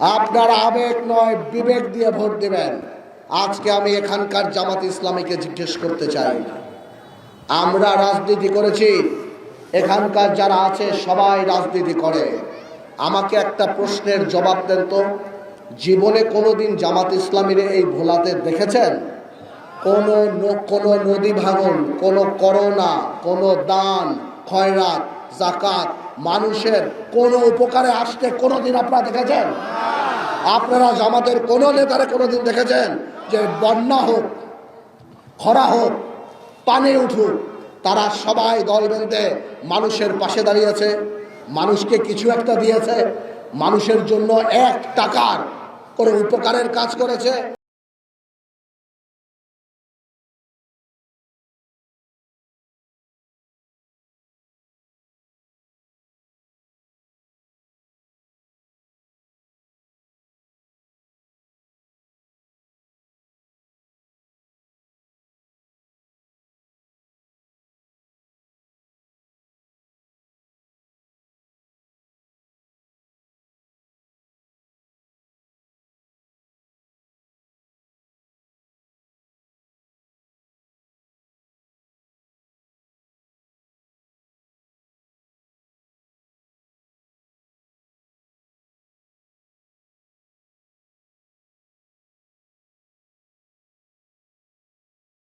আপনার আবেগ নয়, বিবেক দিয়ে ভোট দেবেন। আজকে আমি এখানকার জামাত ইসলামীকে জিজ্ঞেস করতে চাই। আমরা রাজনীতি করেছি। এখানকার যারা আছে, সবাই রাজনীতি করে। আমাকে একটা প্রশ্নের জবাব দেন তো। জীবনে কোনোদিন জামাত ইসলামীর এই ভোলাতে দেখেছেন? কোনো কোনো নদী ভাঙন, কোনো করোনা, কোনো দান, খয়রাত, জাকাত মানুষের কোনো উপকারে আসতে কোনোদিন আপনারা দেখেছেন? আপনারা জামাতের কোনো নেতারে কোনোদিন দেখেছেন যে বন্যা হোক, খরা হোক, পানি উঠুক, তারা সবাই দল বেঁধে মানুষের পাশে দাঁড়িয়েছে, মানুষকে কিছু একটা দিয়েছে, মানুষের জন্য এক টাকার করে উপকারের কাজ করেছে।